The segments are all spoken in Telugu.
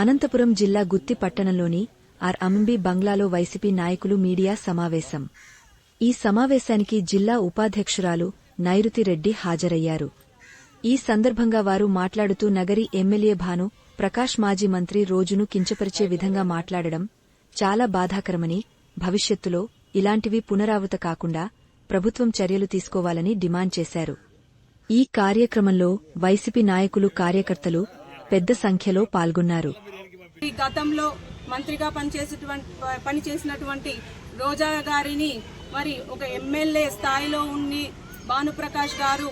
అనంతపురం జిల్లా గుత్తి పట్టణంలోని ఆర్ అంబి బంగ్లాలో వైసీపీ నాయకులు మీడియా సమావేశం. ఈ సమావేశానికి జిల్లా ఉపాధ్యక్షురాలు నైరుతిరెడ్డి హాజరయ్యారు. ఈ సందర్భంగా వారు మాట్లాడుతూ నగరి ఎమ్మెల్యే భాను ప్రకాష్ మాజీ మంత్రి రోజును కించపరిచే విధంగా మాట్లాడడం చాలా బాధాకరమని భవిష్యత్తులో ఇలాంటివి పునరావృత కాకుండా ప్రభుత్వం చర్యలు తీసుకోవాలని డిమాండ్ చేశారు. ఈ కార్యక్రమంలో వైసీపీ నాయకులు కార్యకర్తలు పెద్ద సంఖ్యలో పాల్గొన్నారు. ఈ గతంలో మంత్రిగా పనిచేసేటువంటి పనిచేసినటువంటి రోజా గారిని మరి ఒక ఎమ్మెల్యే స్థాయిలో ఉండి భానుప్రకాష్ గారు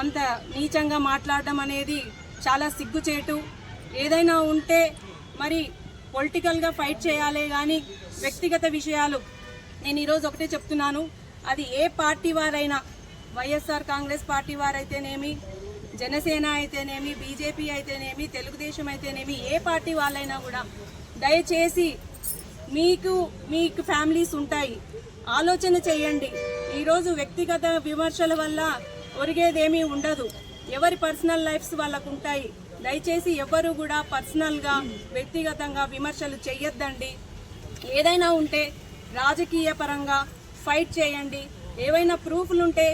అంత నీచంగా మాట్లాడడం అనేది చాలా సిగ్గుచేటు. ఏదైనా ఉంటే మరి పొలిటికల్గా ఫైట్ చేయాలే కానీ వ్యక్తిగత విషయాలు నేను ఈరోజు ఒకటే చెప్తున్నాను. అది ఏ పార్టీ వారైనా వైఎస్ఆర్ కాంగ్రెస్ పార్టీ వారైతేనేమి జనసేన అయితేనేమి బీజేపీ అయితేనేమి తెలుగుదేశం అయితేనేమి ఏ పార్టీ వాళ్ళైనా కూడా దయచేసి మీకు మీకు ఫ్యామిలీస్ ఉంటాయి. ఆలోచన చేయండి. ఈరోజు వ్యక్తిగత విమర్శల వల్ల ఒరిగేదేమీ ఉండదు. ఎవరి పర్సనల్ లైఫ్స్ వాళ్ళకు ఉంటాయి. దయచేసి ఎవరు కూడా పర్సనల్గా వ్యక్తిగతంగా విమర్శలు చేయొద్దండి ఏదైనా ఉంటే రాజకీయ పరంగా ఫైట్ చేయండి. ఏవైనా ప్రూఫ్లుంటే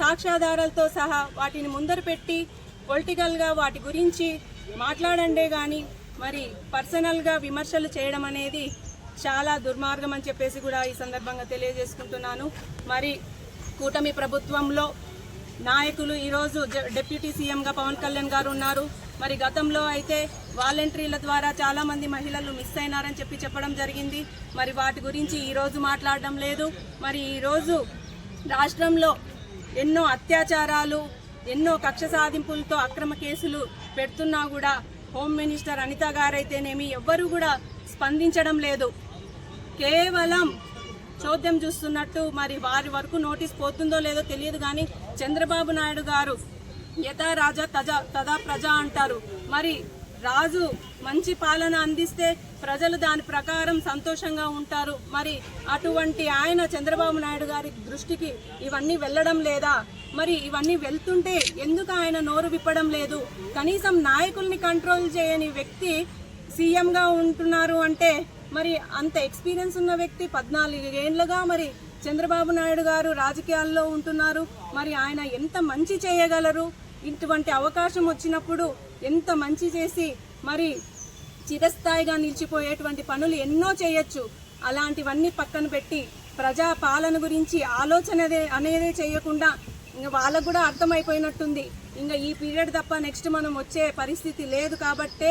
సాక్ష్యాధారాలతో సహా వాటిని ముందర పెట్టి పొలిటికల్గా వాటి గురించి మాట్లాడండే కానీ మరి పర్సనల్గా విమర్శలు చేయడం అనేది చాలా దుర్మార్గం అని చెప్పేసి కూడా ఈ సందర్భంగా తెలియజేసుకుంటున్నాను. మరి కూటమి ప్రభుత్వంలో నాయకులు ఈరోజు డిప్యూటీ సీఎంగా పవన్ కళ్యాణ్ గారు ఉన్నారు. మరి గతంలో అయితే వాలంటీర్ల ద్వారా చాలామంది మహిళలు మిస్ అయినారని చెప్పి చెప్పడం జరిగింది. మరి వాటి గురించి ఈరోజు మాట్లాడడం లేదు. మరి ఈరోజు రాష్ట్రంలో ఎన్నో అత్యాచారాలు ఎన్నో కక్ష సాధింపులతో అక్రమ కేసులు పెడుతున్నా కూడా హోమ్ మినిస్టర్ అనిత గారైతేనేమి ఎవ్వరూ కూడా స్పందించడం లేదు. కేవలం చోద్యం చూస్తున్నట్టు మరి వారి వరకు నోటీస్ పోతుందో లేదో తెలియదు కానీ చంద్రబాబు నాయుడు గారు యథా రాజా తజా తదా ప్రజా అంటారు. మరి రాజు మంచి పాలన అందిస్తే ప్రజలు దాని ప్రకారం సంతోషంగా ఉంటారు. మరి అటువంటి ఆయన చంద్రబాబు నాయుడు గారి దృష్టికి ఇవన్నీ వెళ్ళడం లేదా? మరి ఇవన్నీ వెళ్తుంటే ఎందుకు ఆయన నోరు విప్పడం లేదు? కనీసం నాయకుల్ని కంట్రోల్ చేయని వ్యక్తి సీఎంగా ఉంటున్నారు అంటే మరి అంత ఎక్స్పీరియన్స్ ఉన్న వ్యక్తి పద్నాలుగు ఏళ్ళుగా మరి చంద్రబాబు నాయుడు గారు రాజకీయాల్లో ఉంటున్నారు. మరి ఆయన ఎంత మంచి చేయగలరు? ఇటువంటి అవకాశం వచ్చినప్పుడు ఎంత మంచి చేసి మరి చిరస్థాయిగా నిలిచిపోయేటువంటి పనులు ఎన్నో చేయొచ్చు. అలాంటివన్నీ పక్కన పెట్టి ప్రజా పాలన గురించి ఆలోచన అనేదే చేయకుండా ఇంకా వాళ్ళకు కూడా అర్థమైపోయినట్టుంది. ఇంకా ఈ పీరియడ్ తప్ప నెక్స్ట్ మనం వచ్చే పరిస్థితి లేదు కాబట్టే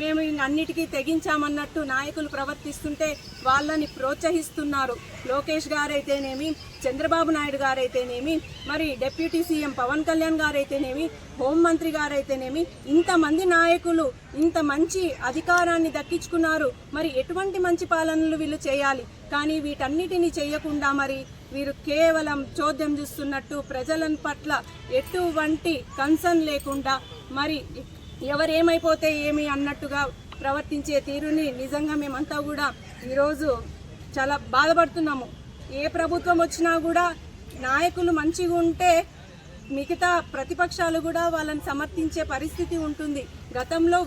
మేము అన్నిటికీ తెగించామన్నట్టు నాయకులు ప్రవర్తిస్తుంటే వాళ్ళని ప్రోత్సహిస్తున్నారు. లోకేష్ గారైతేనేమి చంద్రబాబు నాయుడు గారైతేనేమి మరి డిప్యూటీ సీఎం పవన్ కళ్యాణ్ గారైతేనేమి హోంమంత్రి గారైతేనేమి ఇంతమంది నాయకులు ఇంత మంచి అధికారాన్ని దక్కించుకున్నారు. మరి ఎటువంటి మంచి పాలనలు వీళ్ళు చేయాలి? కానీ వీటన్నిటిని చేయకుండా మరి వీరు కేవలం చోద్యం చూస్తున్నట్టు ప్రజల పట్ల ఎటువంటి కన్సర్న్ లేకుండా మరి ఎవరేమైపోతే ఏమి అన్నట్టుగా ప్రవర్తించే తీరుని నిజంగా మేమంతా కూడా ఈరోజు చాలా బాధపడుతున్నాము. ఏ ప్రభుత్వం వచ్చినా కూడా నాయకులు మంచిగా ఉంటే మిగతా ప్రతిపక్షాలు కూడా వాళ్ళని సమర్థించే పరిస్థితి ఉంటుంది. గతంలో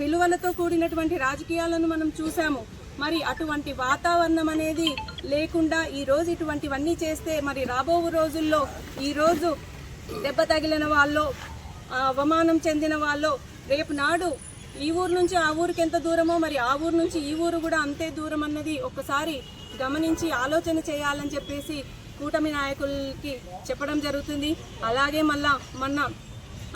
విలువలతో కూడినటువంటి రాజకీయాలను మనం చూసాము మరి అటువంటి వాతావరణం అనేది లేకుండా ఈరోజు ఇటువంటివన్నీ చేస్తే మరి రాబో రోజుల్లో ఈరోజు దెబ్బ తగిలిన వాళ్ళు అవమానం చెందిన వాళ్ళు రేపు నాడు ఈ ఊరు నుంచి ఆ ఊరికి ఎంత దూరమో మరి ఆ ఊరు నుంచి ఈ ఊరు కూడా అంతే దూరం అన్నది ఒక్కసారి గమనించి ఆలోచన చేయాలని చెప్పేసి కూటమి నాయకులకి చెప్పడం జరుగుతుంది. అలాగే మళ్ళా మొన్న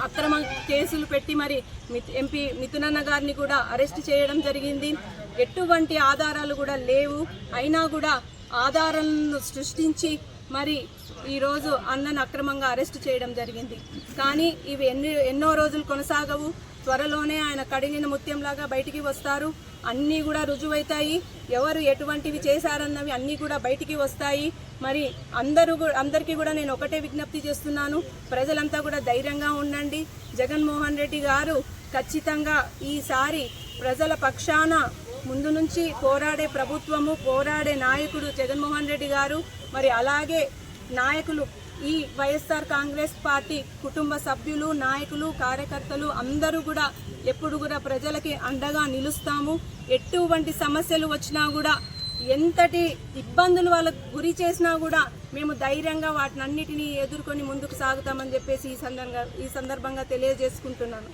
అక్రమ కేసులు పెట్టి మరి మిత్- ఎంపీ మిథునన్న గారిని కూడా అరెస్ట్ చేయడం జరిగింది. ఎటువంటి ఆధారాలు కూడా లేవు. అయినా కూడా ఆధారాలను సృష్టించి మరి ఈరోజు అన్నను అక్రమంగా అరెస్ట్ చేయడం జరిగింది. కానీ ఇవి ఎన్ని ఎన్నో రోజులు కొనసాగవు. త్వరలోనే ఆయన కడిగిన ముత్యంలాగా బయటికి వస్తారు. అన్నీ కూడా రుజువైతాయి. ఎవరు ఎటువంటివి చేశారన్నవి అన్నీ కూడా బయటికి వస్తాయి. మరి అందరూ అందరికీ కూడా నేను ఒకటే విజ్ఞప్తి చేస్తున్నాను. ప్రజలంతా కూడా ధైర్యంగా ఉండండి. జగన్మోహన్ రెడ్డి గారు ఖచ్చితంగా ఈసారి ప్రజల పక్షాన ముందు నుంచి పోరాడే ప్రభుత్వము పోరాడే నాయకుడు జగన్మోహన్ రెడ్డి గారు. మరి అలాగే నాయకులు ఈ వైఎస్ఆర్ కాంగ్రెస్ పార్టీ కుటుంబ సభ్యులు నాయకులు కార్యకర్తలు అందరూ కూడా ఎప్పుడు కూడా ప్రజలకి అండగా నిలుస్తాము. ఎటువంటి సమస్యలు వచ్చినా కూడా ఎంతటి ఇబ్బందులు వాళ్ళకు గురి చేసినా కూడా మేము ధైర్యంగా వాటినన్నిటినీ ఎదుర్కొని ముందుకు సాగుతామని చెప్పేసి ఈ సందర్భంగా ఈ సందర్భంగా తెలియజేసుకుంటున్నాను.